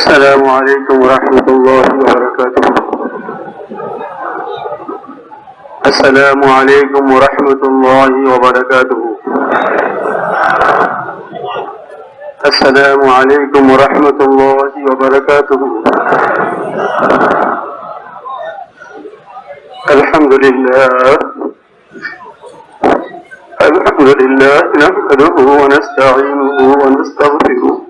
السلام عليكم ورحمة الله وبركاته. السلام عليكم ورحمة الله وبركاته. السلام عليكم ورحمة الله وبركاته. الحمد لله. الحمد لله نحمده ونستعينه ونستغفره.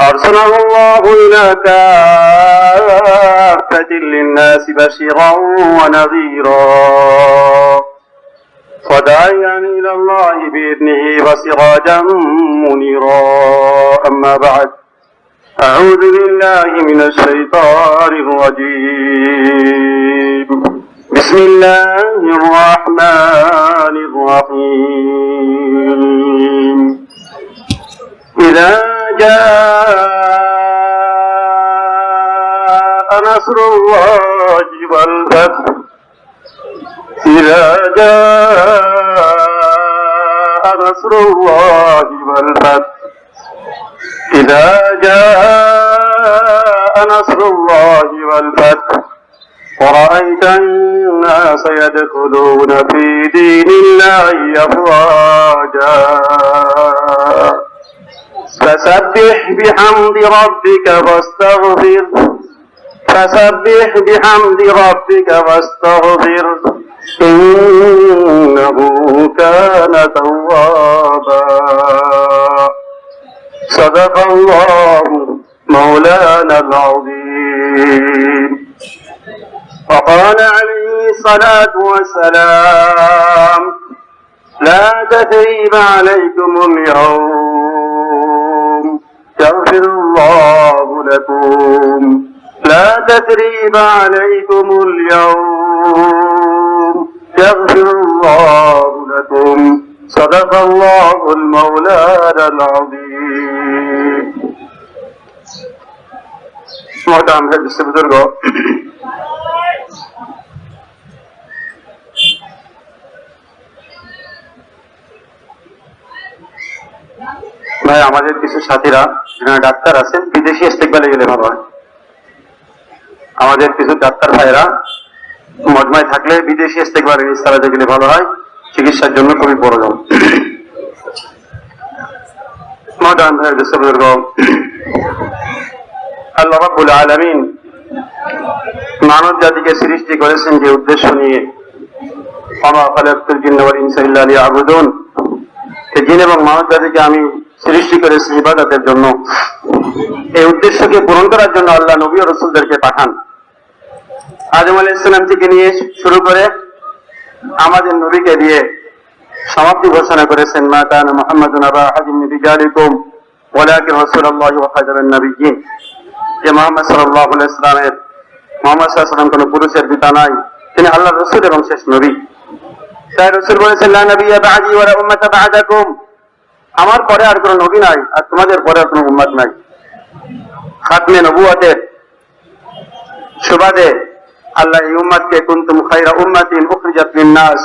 أرسله الله إلى كافة للناس بشيرا ونذيرا. وداعيا إلى الله بإذنه وسراجا منيرا. أما بعد أعوذ بالله من الشيطان الرجيم. بسم الله الرحمن الرحيم. إذا جاء نصر الله والفتح إذا جاء نصر الله والفتح إذا جاء نصر الله والفتح ورأيت الناس يدخلون في دين الله أفواجا. فسبح بحمد ربك واستغفر. فسبح بحمد ربك واستغفر. إنه كان توابا. صدق الله مولانا العظيم. وقال عليه الصلاة والسلام لا تثريب عليكم اليوم. يغفر الله لكم لا تثريب عليكم اليوم يغفر الله لكم صدق الله المولانا العظيم محترم حفظ بزرگ ভাই আমাদের কিছু সাথীরা যারা ডাক্তার আছেন, বিদেশি ইস্তেকবালে গেলে ভালো হয়। আমাদের কিছু ডাক্তার ভাইরা মজমায় থাকলে বিদেশি ইস্তেকবালে ইস্তারাতে গেলে ভালো হয়, চিকিৎসার জন্য খুবই প্রয়োজন। মডার্ন ভাইয়ের বিশ্ববর্গ আল্লাহ রাব্বুল আলামিন মানব জাতিকে সৃষ্টি করেছেন যে উদ্দেশ্য নিয়ে আমা খালাকুল জিন্না ওয়াল ইনসা ইল্লা লিয়াবুদুন। জিন এবং মানব জাতিকে আমি সৃষ্টি করেছি ইবাদতের জন্য, এই উদ্দেশ্যকে পূরণ করার জন্য আল্লাহ নবী রসুলদেরকে পাঠান। আজম আলী ইসলাম থেকে নিয়ে শুরু করে আমাদের নবীকে দিয়ে সমাপ্তি ঘোষণা করেছেন, মা কান মোহাম্মদ নাবা হাজিম রাসূলুল্লাহ ওয়া যে সাল্লাল্লাহু আলাইহি সাল্লামের, মোহাম্মদ সাল্লাল্লাহু কোনো পুরুষের পিতা নাই, তিনি আল্লাহর রাসূল এবং শেষ নবী। তাই রাসূল বলেছেন, লা নাবিয়্যা বা'দি ওয়া লা উম্মাতা বা'দাকুম। আমার পরে আর কোনো নবী নাই, আর তোমাদের পরে আর কোনো উম্মত নাই। খাতমে নবুয়তের সুবাদে আল্লাহ এই উম্মতকে কুনতুম খায়রা উম্মাতিন উখরিজাত লিন-নাস,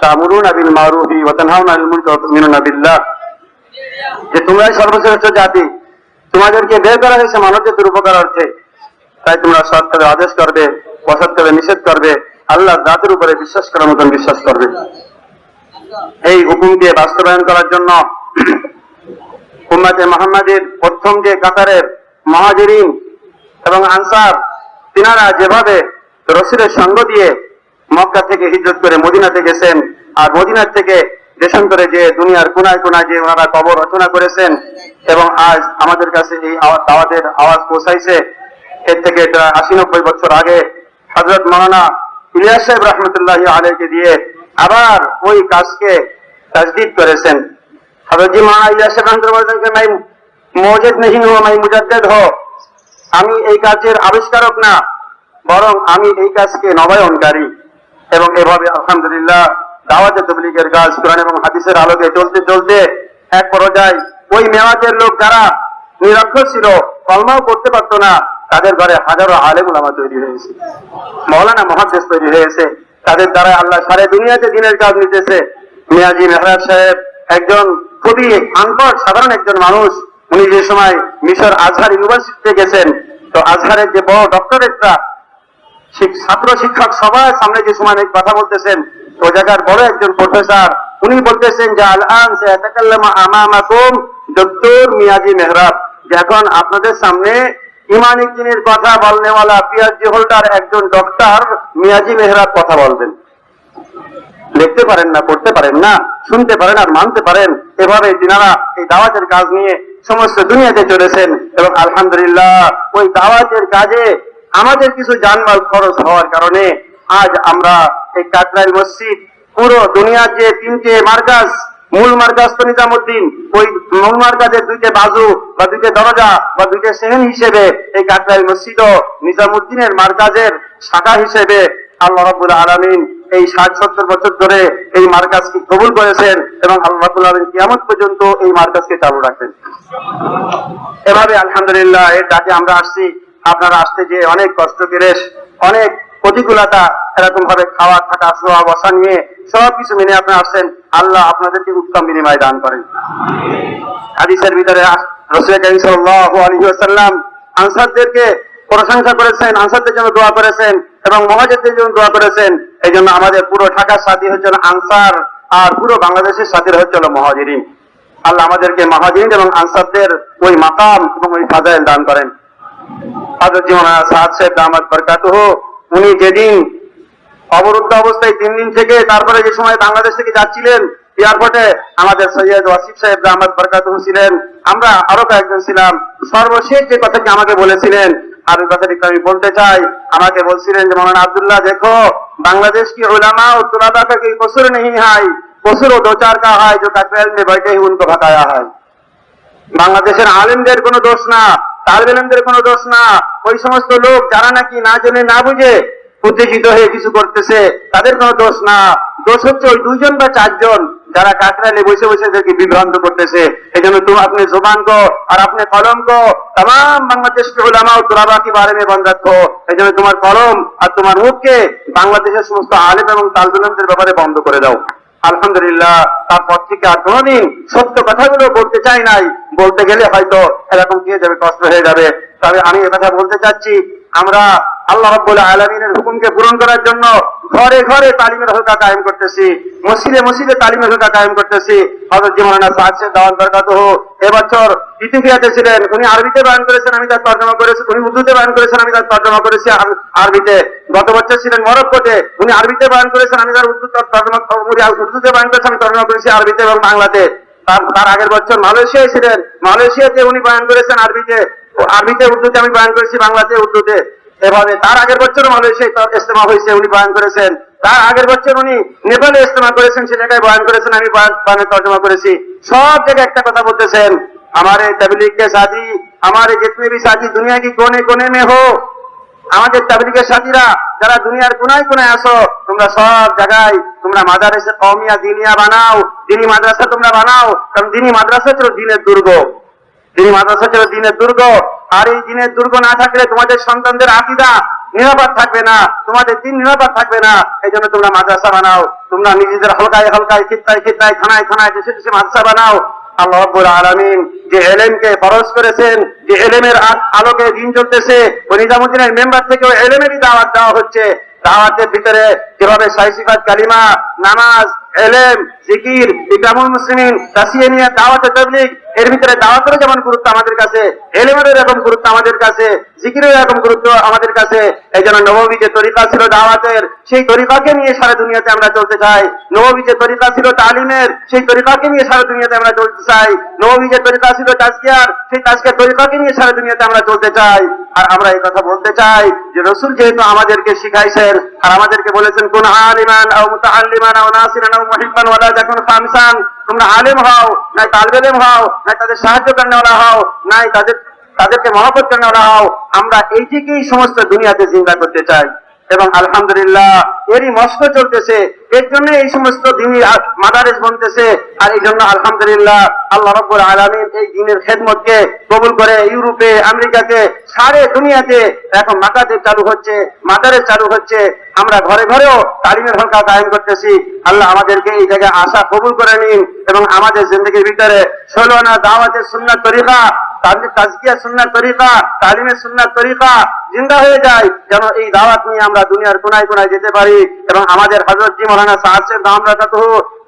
তা'মুরুনা বিল মারুফি ওয়া তানহাউনা আনিল মুনকার ওয়া তু'মিনুনা বিল্লাহ। যে তোমরাই সর্বশ্রেষ্ঠ জাতি, তোমাদেরকে বের করা হয়েছে মানব জাতির উপকার অর্থে। তাই তোমরা সৎ কাজে আদেশ করবে, অসৎ কাজে নিষেধ করবে আল্লাহ জাতির উপরে বিশ্বাস করার মতন বিশ্বাস করবে। এই হুকুমকে বাস্তবায়ন করার জন্য উম্মাতে মোহাম্মদের প্রথম যে কাতারের মহাজরিন এবং আনসার, তিনারা যেভাবে রসুলের সঙ্গ দিয়ে মক্কা থেকে হিজরত করে মদিনাতে গেছেন আর মদিনার থেকে দেশান্তরে যে দুনিয়ার কোনায় কোনায় যে ওনারা কবর রচনা করেছেন এবং আজ আমাদের কাছে এই দাওয়াতের আওয়াজ পৌঁছাইছে, এর থেকে প্রায় আশি নব্বই বছর আগে হজরত মৌলানা ইলিয়াস সাহেব রহমতুল্লাহ আলীকে দিয়ে আবার ওই কাজকে তাজদিদ করেছেন। हजरत जी মহারাজ সেখানকে ভাই মজেদ নেহি হো আমি মুজাদ্দেদ হো। আমি এই কাজের আবিষ্কারক না, বরং আমি এই কাজকে নবায়নকারী। এবং এভাবে আলহামদুলিল্লাহ দাওয়াতে তবলিগের কাজ, কোরআন এবং হাদিসের আলোকে চলতে চলতে এক পর্যায় ওই মেওয়াজের লোক যারা নিরক্ষর ছিল, কলমাও করতে পারতো না, তাদের ঘরে হাজারো আলেম উলামা তৈরি হয়েছে। মৌলানা মহাদেশ তৈরি হয়েছে। তাদের দ্বারা আল্লাহ সারে দুনিয়াতে দিনের কাজ নিতেছে। মিয়াজি মেহরাজ সাহেব একজন খুবই আনপড় সাধারণ একজন মানুষ। উনি যে সময় মিশর আজহার ইউনিভার্সিটিতে গেছেন, তো আজহারের যে বড় ডক্টরেটটা ছাত্র শিক্ষক সবার সামনে যে সময় কথা বলতেছেন, ও জায়গার বড় একজন প্রফেসর, উনি বলতেছেন যে আল আন সে আমামাকুম ডক্টর মিয়াজি মেহরাব। যে এখন আপনাদের সামনে ইমানি দিনের কথা বলনেওয়ালা পিএইচডি হোল্ডার একজন ডক্টর মিয়াজি মেহরাব কথা বলবেন। লিখতে পারেন না, পড়তে পারেন না, শুনতে পারেন আর মানতে পারেন। এভাবে তিনারা এই দাওয়াতের কাজ নিয়ে সমস্ত দুনিয়াতে চলেছেন এবং আলহামদুলিল্লাহ ওই দাওয়াতের কাজে আমাদের কিছু জানমাল খরচ হওয়ার কারণে আজ আমরা এই কাকরাইল মসজিদ, পুরো দুনিয়ার যে তিনটে মার্কাজ, মূল মার্কাজ তো নিজামুদ্দিন, ওই মূল মার্কাজের দুইটা বাজু বা দুইটা দরজা বা দুইটা সেহেন হিসেবে এই কাকরাইল মসজিদও নিজামুদ্দিনের মার্কাজের শাখা হিসেবে আল্লাহ রাব্বুল আলামিন এই ষাট সত্তর বছর ধরে এই মার্কাজকে কবুল করেছেন এবং আল্লাহ আলামিন কিয়ামত পর্যন্ত এই মার্কাজকে চালু রাখবেন? এভাবে আলহামদুলিল্লাহ এর ডাকে আমরা আসছি। আপনারা আসতে যে অনেক কষ্ট করে, অনেক প্রতিকূলতা এরকম ভাবে খাওয়া, থাকা, শোয়া, বসা নিয়ে সব কিছু মেনে আপনি আসছেন। আল্লাহ আপনাদেরকে উত্তম বিনিময় দান করেন। হাদিসের ভিতরে রসুল করিম সাল্লাল্লাহু আলাইহি ওয়াসাল্লাম আনসারদেরকে প্রশংসা করেছেন, আনসারদের জন্য দোয়া করেছেন এবং মহাজেরদের জন্য দোয়া করেছেন। এই জন্য আমাদের পুরো ঢাকার সাথী হচ্ছে আনসার আর পুরো বাংলাদেশের সাথীরা হচ্ছে মহাজিরিন। আল্লাহ আমাদেরকে মহাজিরিন এবং আনসারদের ওই মাকাম এবং ওই ফাজাইল দান করেন। সাদ সাহেব বরকাতুহ, উনি যেদিন অবরুদ্ধ অবস্থায় তিন দিন থেকে তারপরে যে সময় বাংলাদেশ থেকে যাচ্ছিলেন, এয়ারপোর্টে আমাদের সৈয়দ ওয়াসিফ সাহেব বরকাতুহ ছিলেন। আমরা আরও কয়েকজন ছিলাম। সর্বশেষ যে কথাটি আমাকে বলেছিলেন আর ওই কথাটি আমি বলতে চাই আমাকে বলছিলেন যে মৌলানা আব্দুল্লাহ দেখো बांग्लादेश की उलमा और तुलाबा का कोई कसूर नहीं है कसूर वो दो चार का है जो ककरेल में बैठे ही उनको भगाया है বাংলাদেশের আলেমদের কোনো দোষ না তালবেলেমদের কোনো দোষ না ওই সমস্ত লোক যারা নাকি না জেনে না বুঝে উত্তেজিত হয়ে কিছু করতেছে তাদের কোনো দোষ না দোষ হচ্ছে ওই দুইজন বা চারজন যারা কাকরাইলে বসে বসে এদেরকে বিভ্রান্ত করতেছে এই জন্য তুমি আপনি জোবান কো আর আপনি কলম কো তাম বাংলাদেশ কে ওলামা ও তোলাবা কি বারে বন্ধ রাখো এই জন্য তোমার কলম আর তোমার মুখকে বাংলাদেশের সমস্ত আলেম এবং তালবেলমদের ব্যাপারে বন্ধ করে দাও। আলহামদুলিল্লাহ, তারপর থেকে আর কোনোদিন সত্য কথাগুলো বলতে চাই নাই। বলতে গেলে হয়তো এরকম কি যাবে, কষ্ট হয়ে যাবে। তবে আমি কথা বলতে চাচ্ছি, আমরা আল্লাহ রব্বুল আলমিনের হুকুমকে পূরণ করার জন্য ঘরে ঘরে তালিমের হকা কায়েম করতেছি, মসজিদে মসজিদে তালিমের হকা কায়েম করতেছি। হজরত জীবনানা সাহায্যে দাওয়ান বরকাত এবছর ইতিফিয়াতে ছিলেন, উনি আরবিতে বয়ান করেছেন, আমি তার তর্জমা করেছি, উনি উর্দুতে বয়ান করেছেন, আমি তার তর্জমা করেছি আরবিতে। গত বছর ছিলেন মরক্কোতে, উনি আরবিতে বয়ান করেছেন, আমি তার উর্দু তর্জমা, উনি উর্দুতে বয়ান করেছেন, আমি তর্জমা করেছি আরবিতে এবং বাংলাতে। তার আগের বছর মালয়েশিয়ায় ছিলেন, মালয়েশিয়াতে উনি বয়ান করেছেন আরবিতে। আরবিতে, উর্দুতে আমি বয়ান করেছি, বাংলাতে, উর্দুতে। এভাবে তার আগের বছর মালয়েশিয়ায় তার ইস্তেমা হয়েছে উনি বয়ান করেছেন তার আগের বছর উনি নেপালে ইস্তেমা করেছেন সে জায়গায় বয়ান করেছেন আমি বয়ান বয়ানের তর্জমা করেছি সব জায়গায় একটা কথা বলতেছেন हमारे तबलीग के साथी हमारे जितने भी साथी दुनिया की कोने कोने में हो আমাদের তাবলিগের সাথীরা যারা দুনিয়ার কোনায় কোনায় আসো তোমরা সব জায়গায় তোমরা মাদারেসে কমিয়া দিনিয়া বানাও দিনী মাদ্রাসা তোমরা বানাও কারণ দিনী মাদ্রাসা ছিল দিনের দুর্গ দিনী মাদ্রাসা ছিল দিনের দুর্গ আর এই দিনের দুর্গ না থাকলে তোমাদের সন্তানদের আকিদা নিরাপদ থাকবে না, তোমাদের দিন নিরাপদ থাকবে না এই জন্য তোমরা মাদ্রাসা বানাও, তোমরা নিজেদের হলকায় হলকায় খিত্তায় খিত্তায় থানায় থানায় দেশে দেশে মাদ্রাসা বানাও। আল্লাহ আলামিন যে এলেমকে ফরজ করেছেন, যে এলেমের আলোকে দিন চলতেছে ওই নিজামুদ্দিনের মেম্বার থেকে ওই এলেমেরই দাওয়াত দেওয়া হচ্ছে। দাওয়াতের ভিতরে যেভাবে সাইসিফাত কালিমা, নামাজ যেমন গুরুত্ব আমাদের কাছে গুরুত্ব আমাদের কাছে এরকম গুরুত্ব আমাদের কাছে তরিকা ছিল দাওয়াতের, সেই নিয়ে সারা দুনিয়াতে আমরা চাই। তরিকা ছিল তালিমের, সেই নিয়ে সারা দুনিয়াতে আমরা চাই। তরিকা ছিল সেই নিয়ে সারা দুনিয়াতে আমরা চলতে চাই। আর আমরা এই কথা বলতে চাই যে রসুল যেহেতু আমাদেরকে শিখাইছেন আর আমাদেরকে বলেছেন, কোন আলিমান আও মুতাআল্লিমান আও নাসিরান আও মুহিব্বান ওয়ালা তাকুন খামসান, তোমরা আলেম হও, নাই তালবেলেম হও, নাই তাদের সাহায্য করেওয়ালা হও, নাই তাদের, তাদেরকে মহব্বত করেওয়ালা হও, আমরা এইটিকেই সমস্ত দুনিয়াতে চিন্তা করতে চাই। এবং আলহামদুলিল্লাহ, এরই মস্ক চলতেছে। এর জন্য এই সমস্ত দিনই মাদারেস বনতেছে আর এই জন্য আলহামদুলিল্লাহ আল্লাহ রব্বুল আলমিন এই দিনের খেদমতকে কবুল করে ইউরোপে, আমেরিকাতে, সারে দুনিয়াতে, এখন মাকাতে চালু হচ্ছে মাদারে চালু হচ্ছে। আমরা ঘরে ঘরেও তালিমের হলকা কায়েম করতেছি। আল্লাহ আমাদেরকে এই জায়গায় আশা কবুল করে নিন এবং আমাদের জিন্দগির ভিতরে ষোলো আনা দাওয়াতের সুন্নাত তরিকা তাজকিয়া সুন্নাত তরিকা, তালিমের সুন্নাত তরিকা জিন্দা হয়ে যায়। যেন এই দাওয়াত নিয়ে আমরা দুনিয়ার কোনায় কোনায় যেতে পারি এবং আমাদের হজরত জি মৌলানা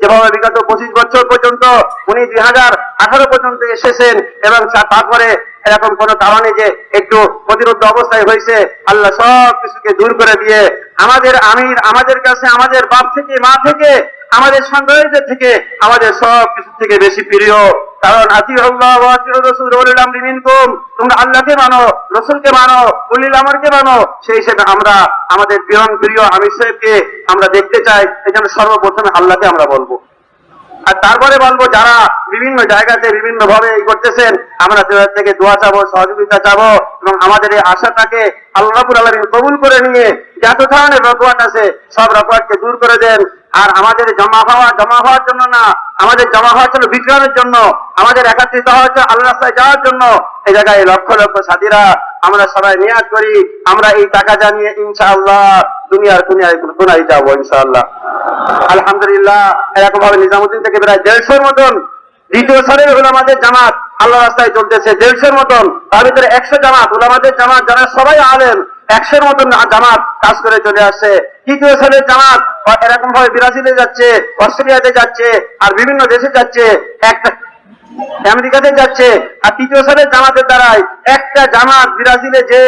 যেভাবে বিগত পঁচিশ বছর পর্যন্ত উনি দুই হাজার আঠারো পর্যন্ত এসেছেন এবং তারপরে এরকম কোন কারণে যে একটু প্রতিরোধ অবস্থায় হয়েছে। আল্লাহ সব কিছুকে দূর করে দিয়ে আমাদের আমির, আমাদের কাছে, আমাদের বাপ থেকে, মা থেকে আমাদের সন্তানদের থেকে, আমাদের সব কিছু থেকে বেশি প্রিয়। কারণ আতি আল্লাহ তোমরা আল্লাহকে মানো, রসুলকে মানো উলিল আমারকে মানো। সেই হিসেবে আমরা, আমাদের প্রিয় প্রিয় আমির সাহেবকে আমরা দেখতে চাই। এখানে সর্বপ্রথমে আল্লাহকে আমরা বলব। আর তারপরে বলব, যারা বিভিন্ন জায়গাতে বিভিন্ন ভাবে এই করতেছেন, আমরা তাদের থেকে দোয়া চাবো, সহযোগিতা চাবো, এবং আমাদের এই আশাটাকে আল্লাহ রাব্বুল আলামিন কবুল করে নিয়ে যত ধরনের রকওয়াট আছে, সব রকওয়াটকে দূর করে দেন। আর আমাদের জমা হওয়া, জমা হওয়ার জন্য না, আমাদের জমা হওয়ার জন্য বিজ্ঞানের জন্য, আমাদের একাত্রিত হওয়ার আল্লাহ যাওয়ার জন্য এই জায়গায় লক্ষ লক্ষ সাথীরা আমরা সবাই নিয়াজ করি, আমরা এই টাকা জানিয়ে ইনশাআল্লাহ দুনিয়ার কোনায় যাব ইনশাআল্লাহ। আলহামদুলিল্লাহ এরকম ভাবে নিজামুদ্দিন থেকে প্রায় দেড়শোর মতন দ্বিতীয় সারের উলামাদের জামাত আল্লাহ রাস্তায় চলতেছে, দেড়শোর মতন। তার ভিতরে একশো জামাত, উলামাদের জামাত, যারা সবাই আলেন একশোর মতন জামাত কাজ করে চলে আসছে। তৃতীয় সালের জামাত এরকম ভাবে ব্রাজিলে যাচ্ছে, অস্ট্রেলিয়াতে যাচ্ছে, আর বিভিন্ন দেশে যাচ্ছে। একটা আমেরিকাতে যাচ্ছে। আর তৃতীয় সালের জামাতের দ্বারায় একটা জামাত ব্রাজিলে যে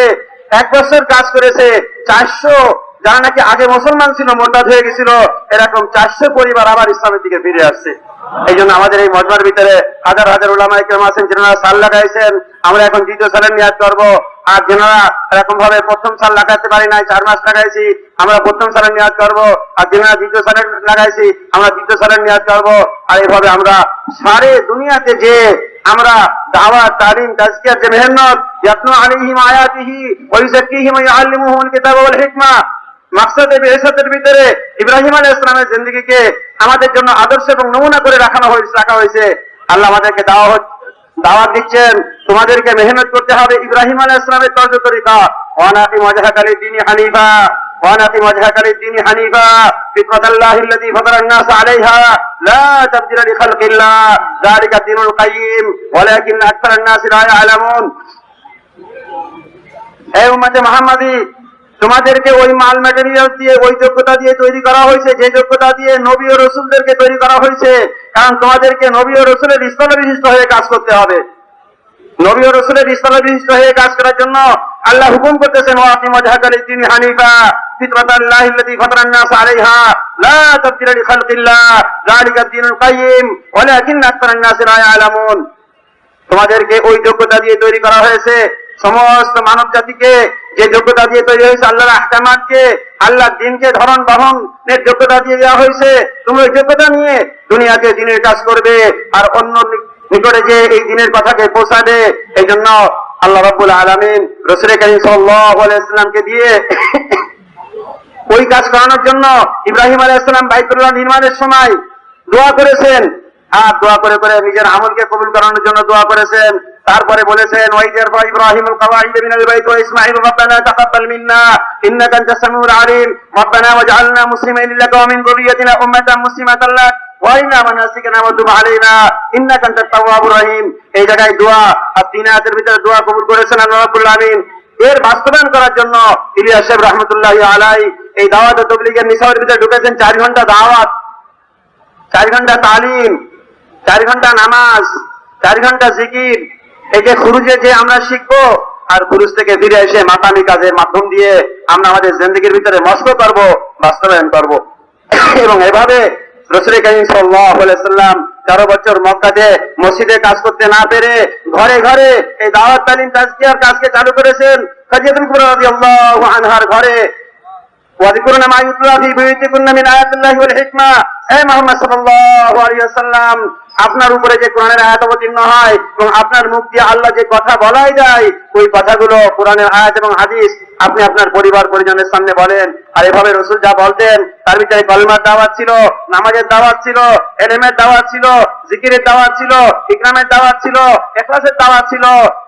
এক বছর কাজ করেছে, চারশো যারা নাকি আগে মুসলমান ছিল, মোরতাদ হয়ে গেছিল, এরকম চারশো পরিবার আবার ইসলামের দিকে ফিরে আসছে। এই জন্য আমাদের এই মজমার ভিতরে হাজার হাজার ওলামা ইকরাম আছেন, যেনারা সাল লাগাইছেন। আমরা এখন দ্বিতীয় সালের নিয়াজ করব। আর যেনারা এরকম ভাবে প্রথম সাল লাগাতে পারি নাই, চার মাস লাগাইছি, আমরা প্রথম সালের নিয়াদ করব। আর যেনারা দ্বিতীয় সালের লাগাইছি, আমরা দ্বিতীয় সালের নিয়াদ করব। আর এইভাবে আমরা সারে দুনিয়াতে যে আমরা দাওয়া তালিম, তাজকিয়ার যে মেহনত, ইয়াতনু আলাইহিম আয়াতিহি ওয়া ইউআল্লিমুহুমুল কিতাবা হিকমা, মাকসাদে বেহেসাতের ভিতরে ইব্রাহিম আলাইহিস সালামের জিন্দগিকে আমাদের জন্য আদর্শ এবং নমুনা করে রাখানো হয়েছে রাখা হয়েছে আল্লাহ আমাদেরকে দাওয়াত দাওয়াত দিচ্ছেন তোমাদেরকে মেহনত করতে হবে ইব্রাহিম আলাইহিস সালামের তর্জ তরিকা ওয়ানাকি ওয়াজহাকা লিদ্দীনি হানিফা وأنقم وجهك للدين حنيفا فطرة الله التي فطر الناس عليها لا تبديل لخلق الله ذلك الدين القيم ولكن أكثر الناس لا يعلمون এই উম্মতে মোহাম্মদী তোমাদেরকে ওই মাল ম্যাটেরিয়াল দিয়ে ওই যোগ্যতা দিয়ে তৈরি করা হয়েছে যে যোগ্যতা দিয়ে নবী ও রসুলদেরকে তৈরি করা হয়েছে কারণ তোমাদেরকে নবী ও রসুলের স্থলে বিশিষ্ট হয়ে কাজ করতে হবে নবী ও রসুলের স্থলে বিশিষ্ট হয়ে কাজ করার জন্য আল্লাহ হুকুম করতেছেন ওয়াকি মজহাকালি তিনি হানিফা فطرة الله التي فطر الناس عليها لا تبديل لخلق الله ذلك الدين القيم ولكن أكثر الناس لا يعلمون তোমাদেরকে ওই যোগ্যতা দিয়ে তৈরি করা হয়েছে সমস্ত মানব জাতিকে যে যোগ্যতা দিয়ে তৈরি হয়েছে আল্লাহর আহকামাতকে আল্লাহ দিনকে ধরন বহনের যোগ্যতা দিয়ে দেওয়া হয়েছে তুমি ওই যোগ্যতা নিয়ে দুনিয়াতে দিনের কাজ করবে আর অন্য নিকটে যে এই দিনের কথাকে পৌঁছাবে এই জন্য আল্লাহ রাব্বুল আলামিন রসুল করিম ওয়াসাল্লামকে দিয়ে ওই কাজ করানোর জন্য ইব্রাহিম আলাইহিসসালাম বাইতুল্লাহ নির্মাণের সময় দোয়া করেছেন। আর দোয়া করে করে নিজের আমলকে কবুল করানোর জন্য দোয়া করেছেন। তারপরে বলেছেন ওয়াইদার বা ইব্রাহিম কাওয়াইদ মিনাল বাইত ওয়া ইসমাঈল, রাব্বানা তাকাব্বাল মিন্না, ইন্নাকা আনতাস সামিউল আলিম, রাব্বানা ওয়াজআলনা মুসলিমিন লাকা ওয়া মিন যুরিয়াতিনা উম্মাতান মুসলিমাতান লাক ওয়ারিনা মানাসিকানা ওয়া তুব আলাইনা, ইন্নাকা আনতাত তাওয়াবুর রহিম। এই জায়গায় দোয়া, আর তিন আয়াতের ভিতরে দোয়া কবুল করেছেন আল্লাহ রাব্বুল আলামিন। এর বাস্তবায়ন করার জন্য ইলিয়াস সাহেব রহমতুল্লাহ আলাই এই দাওয়াত তবলিগের নিসাবের ভিতরে ঢুকেছেন চার ঘণ্টা দাওয়াত, চার ঘণ্টা তালিম, চার ঘণ্টা নামাজ, চার ঘণ্টা জিকির এই খুরুজে যে আমরা শিখব, আর খুরুজ থেকে ফিরে এসে মাতামি কাজের মাধ্যম দিয়ে আমরা আমাদের জিন্দগির ভিতরে মস্ত করব, বাস্তবায়ন করব। এবং এভাবে রসুল করিম তেরো বছর মক্কাতে মসজিদে কাজ করতে না পেরে ঘরে ঘরে এই দাওয়াত তালিম তাজকিয়ার কাজকে চালু করেছেন কাজিয়াতুল কুবরা আনহার ঘরে। ওয়াযকুরুনা মা ইউতলা ফি বুয়ুতিকুন্না ওয়াল হিকমা। এ মুহাম্মদ সাল্লাল্লাহু আলাইহি ওয়াসাল্লাম আপনার উপরে যে কোরআনের আয়াত অবতীর্ণ হয় এবং আপনার মুখ দিয়ে আল্লাহ যে কথা বলাই যায় ওই কথাগুলো কোরআনের আয়াত এবং হাদিস আপনি আপনার পরিবার পরিজনের সামনে বলেন। আর এভাবে রসুল যা বলতেন, তার ভিতরে কলমার দাওয়াত ছিল, নামাজের দাওয়াত ছিল, এলেমের দাওয়াত ছিল, জিকিরের দাওয়াত ছিল, ইকরামের দাওয়াত ছিল, এখলাসের দাওয়াত ছিল।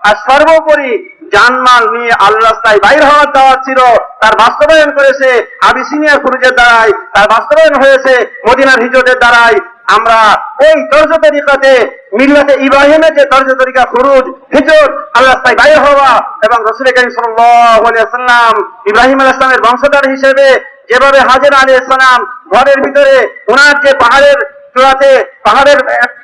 আর সর্বোপরি জানমাল নিয়ে আল্লাহ রাস্তায় বাইর হওয়ার দাওয়াত ছিল। তার বাস্তবায়ন করেছে আবিসিনিয়া ফুরুজের দ্বারাই তার বাস্তবায়ন হয়েছে মদিনার হিজরতের দ্বারাই আমরা ওই তর্জ তরিকাতে মিল্লাতে ইব্রাহিমের যে তর্জ তরিকা খুরুজ, হিজর, আল্লাহ বাইর হওয়া এবং রসুল করিম সাল্লাম ইব্রাহিম আল ইসলামের বংশধর হিসেবে যেভাবে হাজির আলী ইসলাম ঘরের ভিতরে ওনার যে পাহাড়ের চূড়াতে পাহাড়ের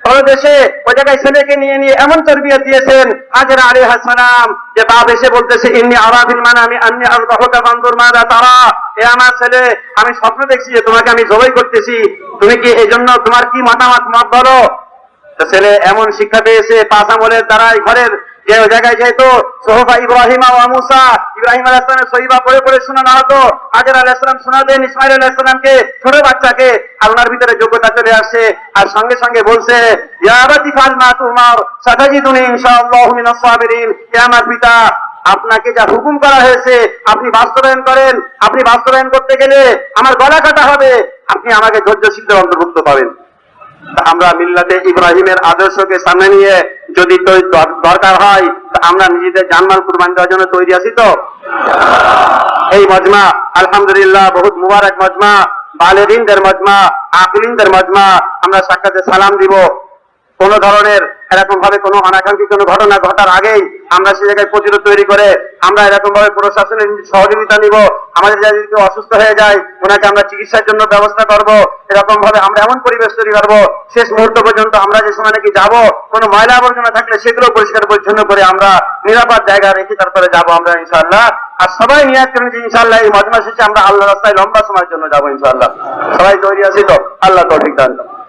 তলদেশে ওই জায়গায় ছেলেকে নিয়ে নিয়ে এমন তরবিয়ত দিয়েছেন, হাজার আলী হাসানাম যে বাপ এসে বলতেছে, ইন্নি আরাফিল মানে আমি আন্নি আর কহকা বান্দুর মারা তারা। এ আমার ছেলে, আমি স্বপ্ন দেখছি যে তোমাকে আমি জবাই করতেছি। তুমি কি এই জন্য তোমার কি মতামত মত বলো? ছেলে এমন শিক্ষা পেয়েছে, পাঁচ আমলের দ্বারাই ঘরের যে জায়গায় যেহেতু সোহফা ইব্রাহিমা ও মুসা ইব্রাহিম আলাহ ইসলামের সহিবা পড়ে পড়ে শোনানো হতো। হাজার আলাহ ইসলাম শোনাতেন, ইসমাইল আলাহ ইসলামকে ছোট বাচ্চাকে আল্লাহর ভিতরে যোগ্যতা চলে আসে। আর সঙ্গে সঙ্গে বলছে, ইয়া আবাতি ফাল মা তুমার, সাতাজিদুনি ইনশাআল্লাহু মিনাস সাবিরিন। হে আমার পিতা, আপনাকে যা হুকুম করা হয়েছে, আপনি বাস্তবায়ন করেন। আপনি বাস্তবায়ন করতে গেলে আমার গলা কাটা হবে। আপনি আমাকে ধৈর্যশীলদের অন্তর্ভুক্ত পাবেন। আমরা মিল্লাতে ইব্রাহিমের আদর্শকে সামনে নিয়ে যদি দরকার হয় আমরা নিজেদের জানমাল কুরবান দেওয়ার জন্য তৈরি আছি তো? এই মজমা, আলহামদুলিল্লাহ, বহুত মুবারক মজমা, বালেদিনদের মজমা, আকলিনদের মজমা, আমরা সাক্ষাতে সালাম দিব। কোন ধরনের এরকম ভাবে কোনো অনাকাঙ্ক্ষী কোনো ঘটনা ঘটার আগেই আমরা সে জায়গায় প্রতিরোধ তৈরি করে আমরা এরকম ভাবে প্রশাসনের সহযোগিতা নিব, আমাদের যদি অসুস্থ হয়ে যায়, ওনাকে আমরা চিকিৎসার জন্য ব্যবস্থা করব এরকম ভাবে আমরা এমন পরিবেশ তৈরি করব, শেষ মুহূর্ত পর্যন্ত আমরা যে সময় নাকি যাব, কোনো ময়লা আবর্জনা থাকলে সেগুলো পরিষ্কার পরিচ্ছন্ন করে আমরা নিরাপদ জায়গা রেখে তারপরে যাব আমরা ইনশাআল্লাহ। আর সবাই নিয়াজ করেন যে ইনশাআল্লাহ এই মজমা শেষে আমরা আল্লাহ রাস্তায় লম্বা সময়ের জন্য যাব ইনশাআল্লাহ। সবাই তৈরি আছি তো? আল্লাহ তৌফিক দান করুন।